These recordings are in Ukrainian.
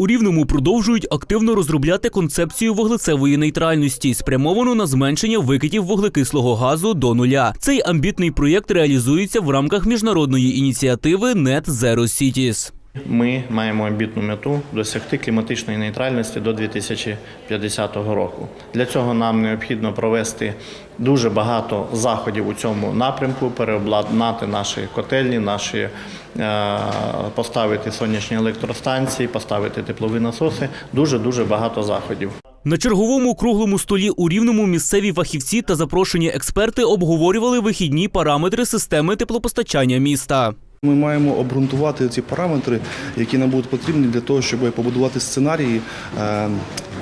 У Рівному продовжують активно розробляти концепцію вуглецевої нейтральності, спрямовану на зменшення викидів вуглекислого газу до нуля. Цей амбітний проєкт реалізується в рамках міжнародної ініціативи Net Zero Cities. Ми маємо амбітну мету досягти кліматичної нейтральності до 2050 року. Для цього нам необхідно провести дуже багато заходів у цьому напрямку, переобладнати наші котельні, наші е, поставити сонячні електростанції, поставити теплові насоси. Дуже дуже багато заходів. На черговому круглому столі у Рівному місцеві фахівці та запрошені експерти обговорювали вихідні параметри системи теплопостачання міста. Ми маємо обґрунтувати ці параметри, які нам будуть потрібні для того, щоб побудувати сценарії, е,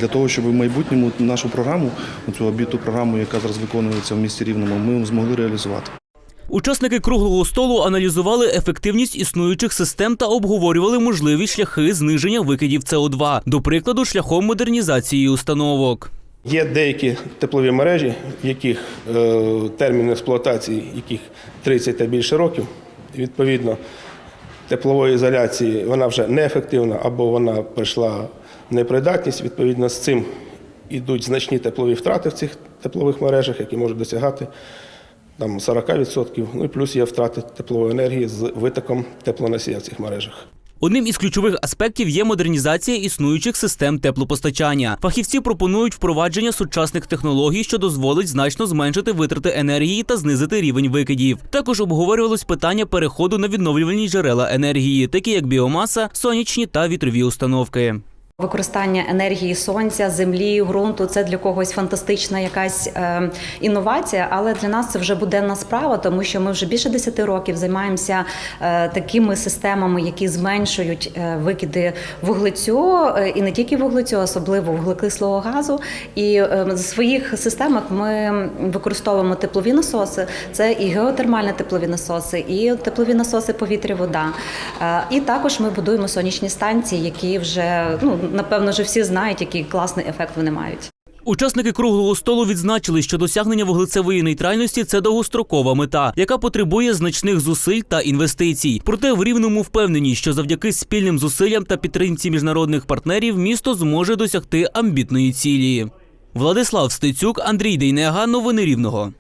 для того, щоб в майбутньому нашу програму, цю обіту програму, яка зараз виконується в місті Рівному, ми змогли реалізувати. Учасники круглого столу аналізували ефективність існуючих систем та обговорювали можливі шляхи зниження викидів СО2, до прикладу, шляхом модернізації установок. Є деякі теплові мережі, в яких е, термін експлуатації яких 30 та більше років. Відповідно, теплової ізоляції вона вже неефективна або вона прийшла в непридатність. Відповідно, з цим йдуть значні теплові втрати в цих теплових мережах, які можуть досягати там 40%. Ну і плюс є втрати теплової енергії з витоком теплоносія в цих мережах. Одним із ключових аспектів є модернізація існуючих систем теплопостачання. Фахівці пропонують впровадження сучасних технологій, що дозволить значно зменшити витрати енергії та знизити рівень викидів. Також обговорювалось питання переходу на відновлювальні джерела енергії, такі як біомаса, сонячні та вітрові установки. Використання енергії сонця, землі, ґрунту це для когось фантастична якась е, інновація, але для нас це вже буденна справа, тому що ми вже більше 10 років займаємося е, такими системами, які зменшують е, викиди вуглецю, і не тільки вуглецю, особливо вуглекислого газу. І в своїх системах ми використовуємо теплові насоси, це і геотермальні теплові насоси, і теплові насоси повітря-вода. Е, І також ми будуємо сонячні станції, які вже ну напевно вже всі знають, який класний ефект вони мають. Учасники круглого столу відзначили, що досягнення вуглецевої нейтральності це довгострокова мета, яка потребує значних зусиль та інвестицій. Проте в рівному впевнені, що завдяки спільним зусиллям та підтримці міжнародних партнерів місто зможе досягти амбітної цілі. Владислав Стецюк, Андрій Дейнега, новини Рівного.